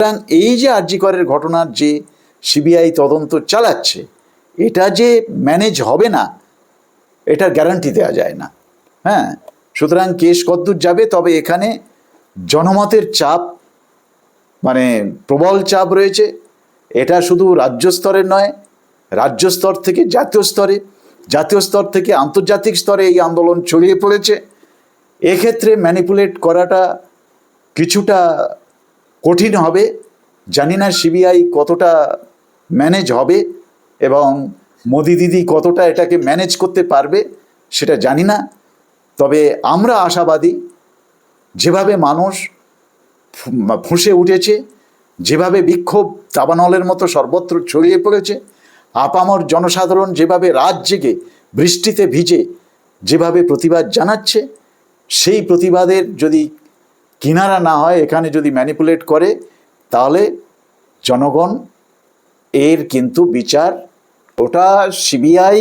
সুতরাং এই যে আরজিকরের ঘটনার যে সিবিআই তদন্ত চালাচ্ছে, এটা যে ম্যানেজ হবে না, এটার গ্যারান্টি দেওয়া যায় না। হ্যাঁ সুতরাং কেস কদ্দূর যাবে, তবে এখানে জনমতের চাপ মানে প্রবল চাপ রয়েছে। এটা শুধু রাজ্য স্তরের নয়, রাজ্য স্তর থেকে জাতীয় স্তরে, জাতীয় স্তর থেকে আন্তর্জাতিক স্তরে এই আন্দোলন ছড়িয়ে পড়েছে। এক্ষেত্রে ম্যানিপুলেট করাটা কিছুটা কঠিন হবে, জানি না সিবিআই কতটা ম্যানেজ হবে এবং মোদি দিদি কতটা এটাকে ম্যানেজ করতে পারবে, সেটা জানি না। তবে আমরা আশাবাদী, যেভাবে মানুষ ফুঁসে উঠেছে, যেভাবে বিক্ষোভ দাবানলের মতো সর্বত্র ছড়িয়ে পড়েছে, আপামর জনসাধারণ যেভাবে রাত জেগে বৃষ্টিতে ভিজে যেভাবে প্রতিবাদ জানাচ্ছে, সেই প্রতিবাদের যদি কিনারা না হয় এখানে যদি ম্যানিপুলেট করে, তাহলে জনগণ এর কিন্তু বিচার, ওটা সিবিআই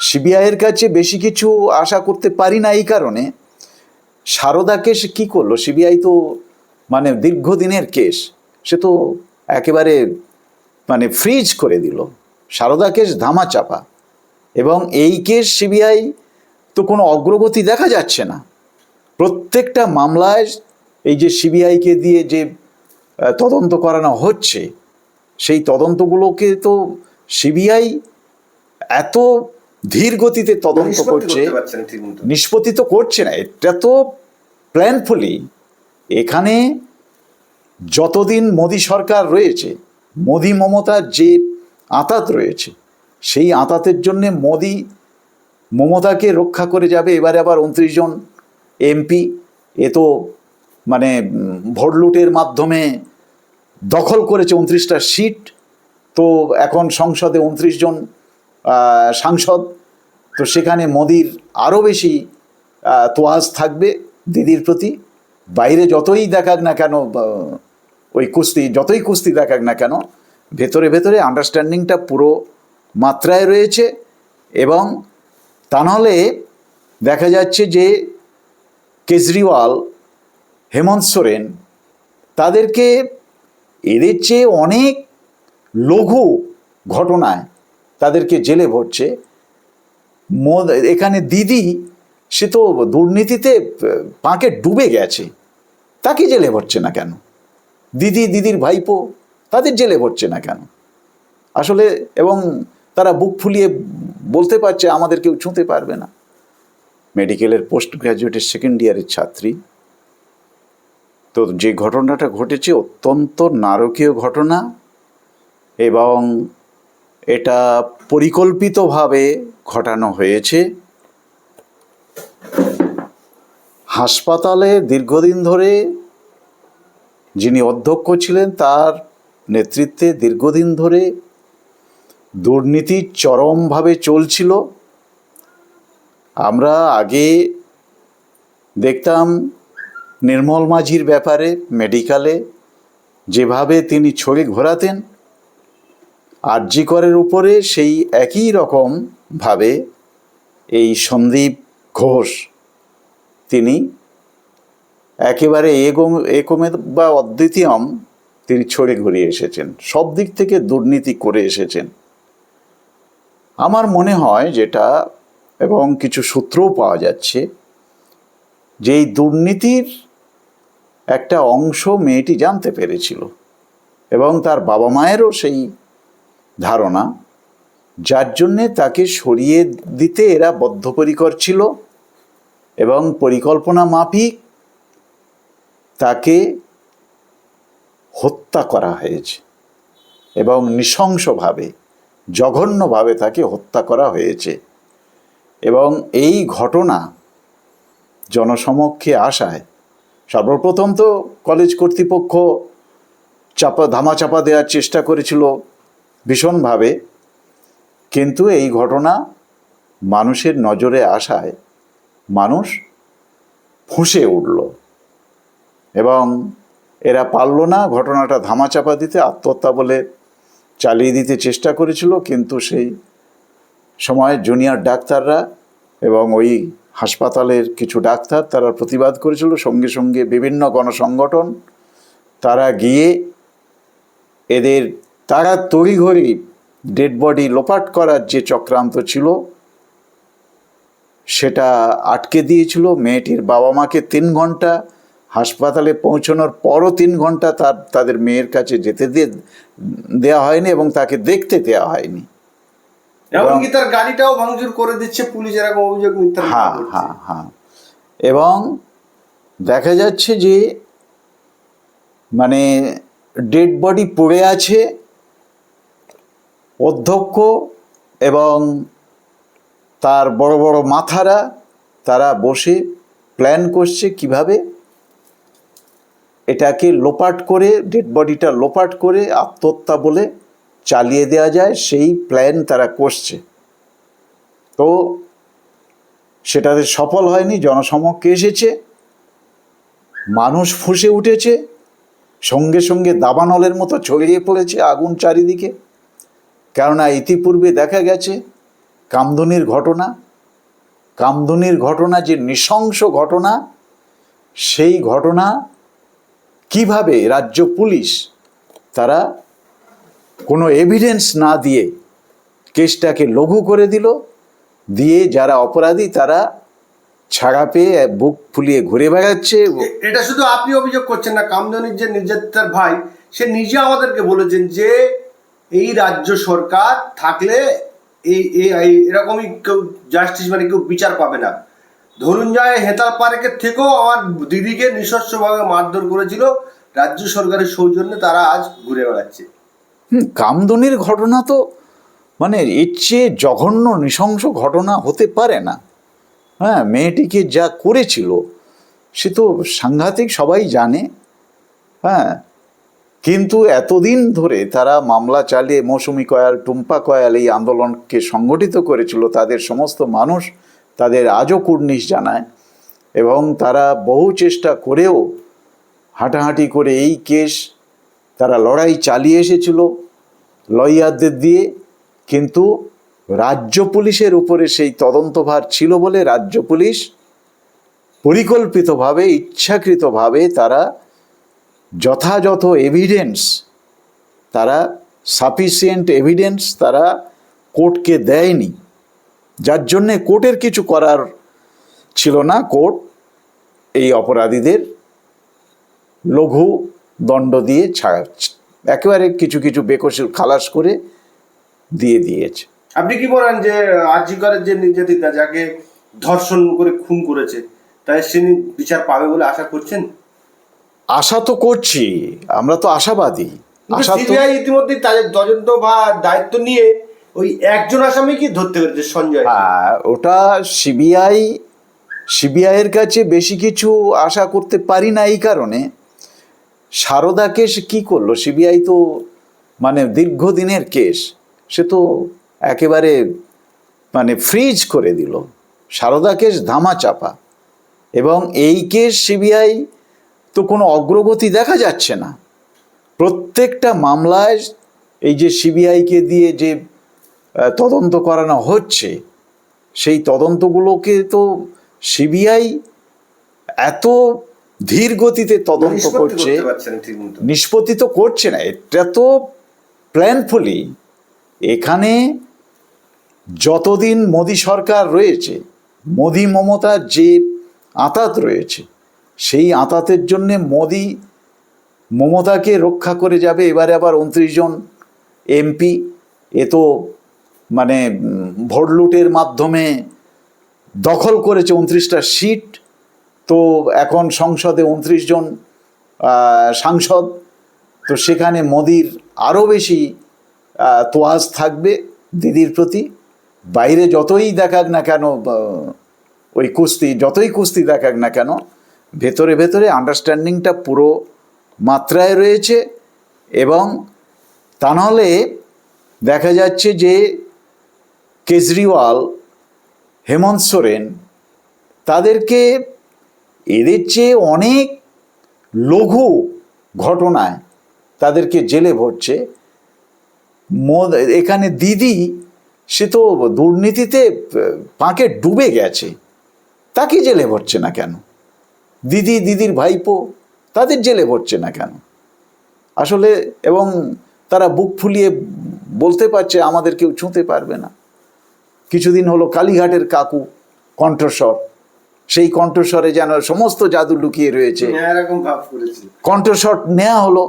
সিবিআইয়ের কাছে বেশি কিছু আশা করতে পারি না এই কারণে। সারদা কেস কি করল? সিবিআই তো মানে দীর্ঘদিনের কেস সে তো একেবারে মানে ফ্রিজ করে দিল। সারদা কেস ধামাচাপা এবং এই কেস সিবিআই তো কোনো অগ্রগতি দেখা যাচ্ছে না। প্রত্যেকটা মামলায় এই যে সিবিআইকে দিয়ে যে তদন্ত করানো হচ্ছে সেই তদন্তগুলোকে তো সিবিআই এত ধীর গতিতে তদন্ত করছে। নিষ্পত্তি তো করছে না এটা তো প্ল্যানফুলি এখানে যতদিন মোদী সরকার রয়েছে মোদী মমতার যে আঁতাত রয়েছে সেই আঁতাতের জন্যে মোদী মমতাকে রক্ষা করে যাবে এবারে আবার উনত্রিশ জন এমপি এ তো মানে উম, ভোট লুটের মাধ্যমে দখল করেছে উনত্রিশটা সিট। তো এখন সংসদে উনত্রিশ জন সাংসদ। তো সেখানে মোদির আরও বেশি তোয়াজ থাকবে দিদির প্রতি। বাইরে যতই দেখাক না কেন ওই কুস্তি যতই কুস্তি দেখাক না কেন ভেতরে ভেতরে আন্ডারস্ট্যান্ডিংটা পুরো মাত্রায় রয়েছে এবং তা নাহলে দেখা যাচ্ছে যে কেজরিওয়াল হেমন্ত সোরেন তাদেরকে এদের চেয়ে অনেক লঘু ঘটনায় তাদেরকে জেলে ভরছে। এখানে দিদি, সে তো দুর্নীতিতে পাঁকে ডুবে গেছে। তাকে জেলে ভরছে না কেন? দিদি, দিদির ভাইপো, তাদের জেলে ভরছে না কেন? আসলে, এবং তারা বুক ফুলিয়ে বলতে পারছে, আমাদের কেউ ছুঁতে পারবে না। মেডিকেলের পোস্ট গ্র্যাজুয়েটের সেকেন্ড ইয়ারের ছাত্রী তো যে ঘটনাটা ঘটেছে অত্যন্ত নারকীয় ঘটনা এবং এটা পরিকল্পিতভাবে ঘটানো হয়েছে। হাসপাতালে দীর্ঘদিন ধরে যিনি অধ্যক্ষ ছিলেন তার নেতৃত্বে দীর্ঘদিন ধরে দুর্নীতি চরমভাবে চলছিল। আমরা আগে দেখতাম নির্মল মাঝির ব্যাপারে, মেডিকেলে যেভাবে তিনি ছড়ি ঘোরাতেন আরজিকরের উপরে সেই একই রকম ভাবে এই সন্দীপ ঘোষ তিনি একেবারে এগম একমে বা অদ্বিতীয়ম তিনি ছড়ে ঘুরিয়ে এসেছেন, সব দিক থেকে দুর্নীতি করে এসেছেন। আমার মনে হয় যেটা এবং কিছু সূত্রও পাওয়া যাচ্ছে, যে এই দুর্নীতির একটা অংশ মেয়েটি জানতে পেরেছিল এবং তার বাবা মায়েরও সেই ধারণা, যার জন্যে তাকে সরিয়ে দিতে এরা বদ্ধপরিকর ছিল এবং পরিকল্পনা মাফিক তাকে হত্যা করা হয়েছে এবং নৃশংসভাবে, জঘন্যভাবে তাকে হত্যা করা হয়েছে এবং এই ঘটনা জনসমক্ষে আসায় সর্বপ্রথম তো কলেজ কর্তৃপক্ষ চাপা ধামাচাপা দেওয়ার চেষ্টা করেছিল ভীষণভাবে। কিন্তু এই ঘটনা মানুষের নজরে আসায় মানুষ ফুঁসে উঠল এবং এরা পারল না ঘটনাটা ধামাচাপা দিতে, আত্মহত্যা বলে চালিয়ে দিতে চেষ্টা করেছিল। কিন্তু সেই সময় জুনিয়র ডাক্তাররা এবং ওই হাসপাতালের কিছু ডাক্তার তারা প্রতিবাদ করেছিল। সঙ্গে সঙ্গে বিভিন্ন গণসংগঠন তারা গিয়ে এদের তারা তড়িঘড়ি ডেড বডি লোপাট করার যে চক্রান্ত ছিল, সেটা আটকে দিয়েছিল। মেয়েটির বাবা মাকে তিন ঘণ্টা হাসপাতালে পৌঁছানোর পরও তিন ঘণ্টা তার, তাদের মেয়ের কাছে যেতে দিয়ে দেওয়া হয়নি এবং তাকে দেখতে দেওয়া হয়নি। এমনকি তার গাড়িটাও ভাঙচুর করে দিচ্ছে পুলিশ এরকম অভিযোগ মিথ্যা হ্যাঁ হ্যাঁ হ্যাঁ। এবং দেখা যাচ্ছে যে মানে ডেড বডি পড়ে আছে অধ্যক্ষ এবং তার বড় বড় মাথারা তারা বসে প্ল্যান করছে কীভাবে এটাকে লোপাট করে ডেড বডিটা লোপাট করে আত্মহত্যা বলে চালিয়ে দেওয়া যায়, সেই প্ল্যান তারা করছে। তো সেটাতে সফল হয়নি, জনসমক্ষে এসেছে, মানুষ ফুঁসে উঠেছে, সঙ্গে সঙ্গে দাবানলের মতো ছড়িয়ে পড়েছে আগুন চারিদিকে। কেননা ইতিপূর্বে দেখা গেছে, কামদুনির ঘটনা কামদুনির ঘটনা যে নৃশংস ঘটনা, সেই ঘটনা কীভাবে রাজ্য পুলিশ তারা কোনো এভিডেন্স না দিয়ে কেসটাকে লঘু করে দিল, দিয়ে যারা অপরাধী তারা ছাড়া পেয়ে বুক ফুলিয়ে ঘুরে বেড়াচ্ছে। এটা শুধু আপনি অভিযোগ করছেন না, কামদনির যে নির্যাতিতার ভাই, সে নিজে আমাদেরকে বলেছেন যে এই রাজ্য সরকার থাকলে এই এই এরকমই কেউ জাস্টিস মানে কেউ বিচার পাবে না। ধরুন যায় হেতাল পার্কের থেকেও আমার দিদিকে নৃশংসভাবে মারধর করেছিল, রাজ্য সরকারের সৌজন্যে তারা আজ ঘুরে বেড়াচ্ছে। কামদুনির ঘটনা তো মানে এর চেয়ে জঘন্য, নৃশংস ঘটনা হতে পারে না। হ্যাঁ মেয়েটিকে যা করেছিল, সে তো সাংঘাতিক, সবাই জানে। হ্যাঁ কিন্তু এতদিন ধরে তারা মামলা চালিয়ে মৌসুমি কয়াল, টুম্পা কয়াল এই আন্দোলনকে সংগঠিত করেছিল, তাদের সমস্ত মানুষ তাদের আজও কুর্নিশ জানায় এবং তারা বহু চেষ্টা করেও হাঁটাহাঁটি করে এই কেস তারা লড়াই চালিয়ে এসেছিল লয়ারদের দিয়ে, কিন্তু রাজ্য পুলিশের উপরে সেই তদন্তভার ছিল বলে রাজ্য পুলিশ পরিকল্পিতভাবে, ইচ্ছাকৃতভাবে তারা যথাযথ এভিডেন্স তারা সাফিসিয়েন্ট এভিডেন্স তারা কোর্টকে দেয়নি। যার জন্যে কোর্টের কিছু করার ছিল না। কোর্ট এই অপরাধীদের লঘু দণ্ড দিয়ে ছাড়া একেবারে কিছু কিছু বেকসির খালাস করে দিয়ে দিয়েছে। আপনি কি বলেন যে আর্জিকরের যে নির্যাতিতা যাকে ধর্ষণ করে খুন করেছে তাই সে বিচার পাবে বলে আশা করছেন? আশা তো করছি আমরা তো আশাবাদী। আশা সিবিআই ইতিমধ্যে তাদের তদন্ত বা দায়িত্ব নিয়ে ওই একজন আসামি কি ধরতে পেরেছে সঞ্জয়। হ্যাঁ ওটা সিবিআই সিবিআইয়ের কাছে বেশি কিছু আশা করতে পারি না এই কারণে। সারদা কেস কি করল? সিবিআই তো মানে দীর্ঘদিনের কেস, সে তো একেবারে মানে ফ্রিজ করে দিল। সারদা কেস ধামা চাপা। এবং এই কেস সিবিআই তো কোনো অগ্রগতি দেখা যাচ্ছে না। প্রত্যেকটা মামলায় এই যে সিবিআইকে দিয়ে যে তদন্ত করানো হচ্ছে, সেই তদন্তগুলোকে তো সিবিআই এত ধীর গতিতে তদন্ত করছে। নিষ্পত্তি তো করছে না এটা তো প্ল্যানফুলি এখানে যতদিন মোদি সরকার রয়েছে মোদি মমতার যে আতাত রয়েছে সেই আতাতের জন্যে মোদি মমতাকে রক্ষা করে যাবে। এবারে আবার উনত্রিশ জন এমপি এ তো মানে ভোট লুটের মাধ্যমে দখল করেছে উনত্রিশটা সিট। তো এখন সংসদে উনত্রিশ জন সাংসদ, তো সেখানে মোদির আরও বেশি তোয়াজ থাকবে দিদির প্রতি। বাইরে যতই দেখাক না কেন ওই কুস্তি, যতই কুস্তি দেখাক না কেন, ভেতরে ভেতরে আন্ডারস্ট্যান্ডিংটা পুরো মাত্রায় রয়েছে এবং তা নাহলে দেখা যাচ্ছে যে কেজরিওয়াল, হেমন্ত সোরেন, তাদেরকে এদের চেয়ে অনেক লঘু ঘটনায় তাদেরকে জেলে ভরছে। এখানে দিদি, সে তো দুর্নীতিতে পাঁকে ডুবে গেছে। তাকে জেলে ভরছে না কেন? দিদি, দিদির ভাইপো, তাদের জেলে ভরছে না কেন? আসলে, এবং তারা বুক ফুলিয়ে বলতে পারছে, আমাদের কেউ ছুঁতে পারবে না। কিছুদিন হলো কালীঘাটের কাকু কণ্ঠস্বর। সেই কণ্ঠস্বরে যেন সমস্ত জাদু লুকিয়ে রয়েছে। কণ্ঠস্বর নেওয়া হলো।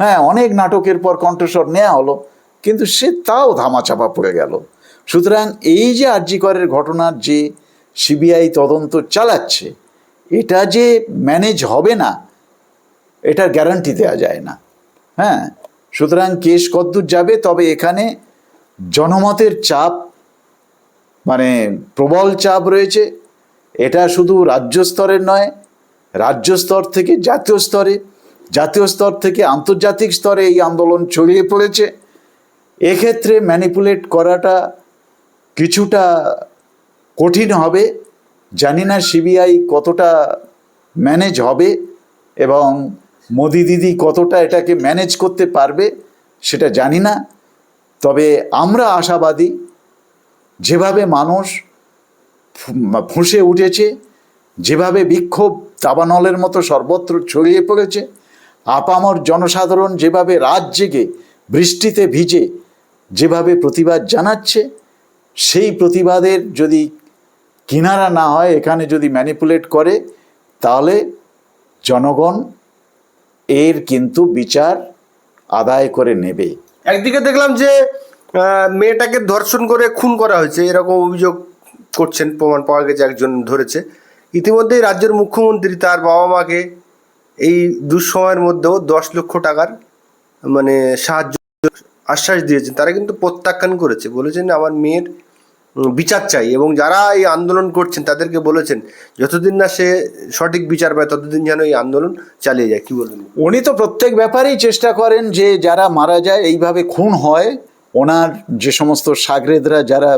হ্যাঁ অনেক নাটকের পর কণ্ঠস্বর নেওয়া হলো কিন্তু সে তাও ধামাচাপা পড়ে গেল। সুতরাং এই যে আরজিকরের ঘটনার যে সিবিআই তদন্ত চালাচ্ছে এটা যে ম্যানেজ হবে না এটার গ্যারান্টি দেওয়া যায় না। হ্যাঁ সুতরাং কেস কদ্দূর যাবে তবে এখানে জনমতের চাপ মানে প্রবল চাপ রয়েছে। এটা শুধু রাজ্য স্তরের নয়, রাজ্য স্তর থেকে জাতীয় স্তরে, জাতীয় স্তর থেকে আন্তর্জাতিক স্তরে এই আন্দোলন ছড়িয়ে পড়েছে। এক্ষেত্রে ম্যানিপুলেট করাটা কিছুটা কঠিন হবে। জানি না সিবিআই কতটা ম্যানেজ হবে এবং মোদি দিদি কতটা এটাকে ম্যানেজ করতে পারবে সেটা জানি না। তবে আমরা আশাবাদী, যেভাবে মানুষ ফুঁসে উঠেছে, যেভাবে বিক্ষোভ দাবানলের মতো সর্বত্র ছড়িয়ে পড়েছে, আপামর জনসাধারণ যেভাবে রাত জেগে বৃষ্টিতে ভিজে যেভাবে প্রতিবাদ জানাচ্ছে, সেই প্রতিবাদের যদি কিনারা না হয়, এখানে যদি ম্যানিপুলেট করে, তাহলে জনগণ এর কিন্তু বিচার আদায় করে নেবে। একদিকে দেখলাম যে মেয়েটাকে ধর্ষণ করে খুন করা হয়েছে, এরকম অভিযোগ করছেন, প্রমাণ পাওয়া গেছে, একজন ধরেছে। ইতিমধ্যেই রাজ্যের মুখ্যমন্ত্রী তার বাবা মাকে এই দুঃসময়ের মধ্যেও দশ লক্ষ টাকার মানে সাহায্য, আশ্বাস দিয়েছেন। তারা কিন্তু প্রত্যাখ্যান করেছে। বলেছেন, আমার মেয়ের বিচার চাই। এবং যারা এই আন্দোলন করছেন, তাদেরকে বলেছেন, যতদিন না সে সঠিক বিচার পায়, ততদিন যেন এই আন্দোলন চালিয়ে যায়। কি বলবেন? উনি তো প্রত্যেক ব্যাপারেই চেষ্টা করেন যে, যারা মারা যায়, এইভাবে খুন হয়। ওনার যে সমস্ত সাগরেদরা, যারা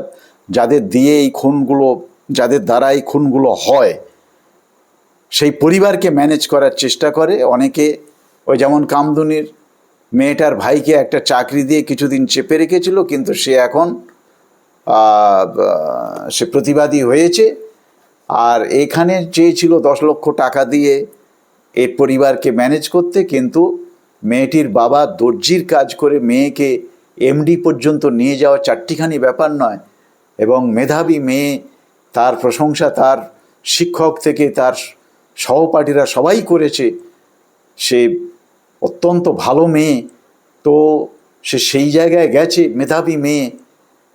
যাদের দিয়ে এই খুনগুলো, যাদের দ্বারা এই খুনগুলো হয়, সেই পরিবারকে ম্যানেজ করার চেষ্টা করে। অনেকে ওই যেমন কামদুনির মেয়েটার ভাইকে একটা চাকরি দিয়ে কিছুদিন চেপে রেখেছিল, কিন্তু সে এখন সে প্রতিবাদী হয়েছে। আর এখানে চেয়েছিল দশ লক্ষ টাকা দিয়ে এর পরিবারকে ম্যানেজ করতে, কিন্তু মেয়েটির বাবা দর্জির কাজ করে মেয়েকে এমডি পর্যন্ত নিয়ে যাওয়া চারটিখানি ব্যাপার নয়। এবং মেধাবী মেয়ে, তার প্রশংসা তার শিক্ষক থেকে তার সহপাঠীরা সবাই করেছে। সে অত্যন্ত ভালো মেয়ে। তো সে সেই জায়গায় গেছে মেধাবী মেয়ে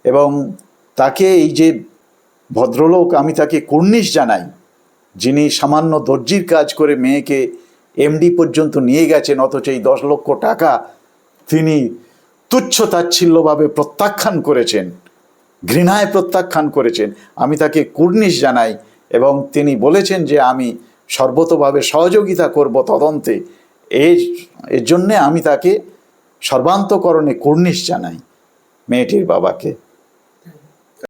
এবং তাকে এই যে ভদ্রলোক, আমি তাকে কুর্নিশ জানাই, যিনি সামান্য দর্জির কাজ করে মেয়েকে এমডি পর্যন্ত নিয়ে গেছেন, অথচ এই দশ লক্ষ টাকা তিনি তুচ্ছ তাচ্ছিল্যভাবে প্রত্যাখ্যান করেছেন। ঘৃণায় প্রত্যাখ্যান করেছেন। আমি তাকে কুর্নিশ জানাই এবং তিনি বলেছেন যে আমি সর্বতভাবে সহযোগিতা করব তদন্তে। এর এর জন্যে আমি তাকে সর্বান্তকরণে কুর্নিশ জানাই মেয়েটির বাবাকে।